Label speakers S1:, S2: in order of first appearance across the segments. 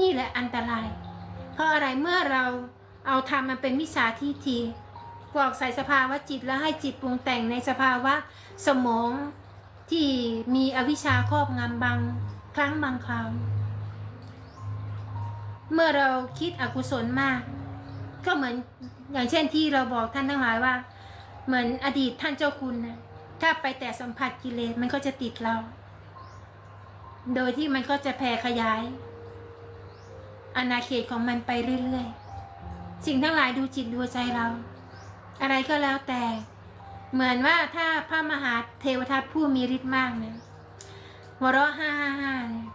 S1: นี่แหละอันตราย เพราะอะไรเมื่อเราเอาธรรมมันเป็นมิจฉาทิฏฐิกรอกใส่สภาวะจิตแล้วให้จิตปรุงแต่งในสภาวะสมองที่มีอวิชชาครอบงำบางครั้งบางคราวเมื่อเราคิดอกุศลมาก ก็เหมือนอย่างเช่นที่เราบอกท่านทั้งหลายว่า เหมือนอดีตท่านเจ้าคุณนะถ้าไปแต่สัมผัสกิเลสมันก็จะติดเรา โดยที่มันก็จะแผ่ขยาย อาณาเขตของมันไปเรื่อยๆ สิ่งทั้งหลายดูจิตดูใจเรา อะไรก็แล้วแต่ เหมือนว่าถ้าพระมหาเทวทัตผู้มีฤทธิ์มากเนี่ยหัวเราะห้าห้าห้าเนี่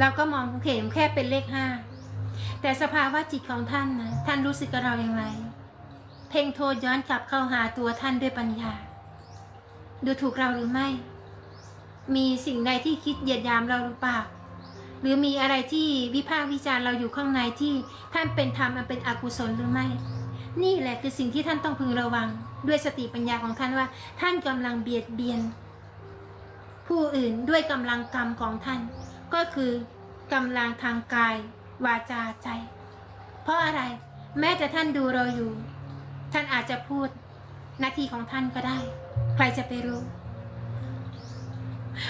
S1: เราก็มองเข็มแค่เป็นเลขห้าแต่สภาวะจิตของท่านนะท่านรู้สึกกับเราอย่างไร เพ่งโทษย้อนกลับเข้าหาตัวท่านด้วยปัญญา ดูถูกเราหรือไม่ มีสิ่งใดที่คิดเหยียดยามเราหรือเปล่า หรือมีอะไรที่วิพากษ์วิจารณ์เราอยู่ข้างในที่ท่านเป็นธรรมอันเป็นอกุศลหรือไม่ นี่แหละคือสิ่งที่ท่านต้องพึงระวัง ด้วยสติปัญญาของท่านว่า ท่านกำลังเบียดเบียน ผู้อื่นด้วยกำลังกรรมของท่าน ก็คือกำลังทางกาย วาจาใจ เพราะอะไรแม้แต่ท่านดูเราอยู่ ท่านอาจจะพูดนาทีของท่านก็ได้ ใครจะไปรู้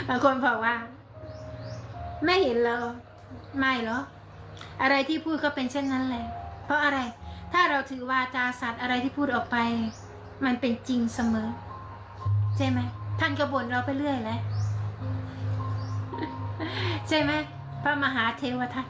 S1: บางคนบอกว่า ไม่เห็นเราไม่หรอ อะไรที่พูดก็เป็นเช่นนั้นแหละ เพราะอะไร ถ้าเราถือวาจาสัตว์อะไรที่พูดออกไป มันเป็นจริงเสมอ ใช่ไหม ท่านก็บ่นเราไปเรื่อยแหละใช่ไหมพระมหาเทวทัต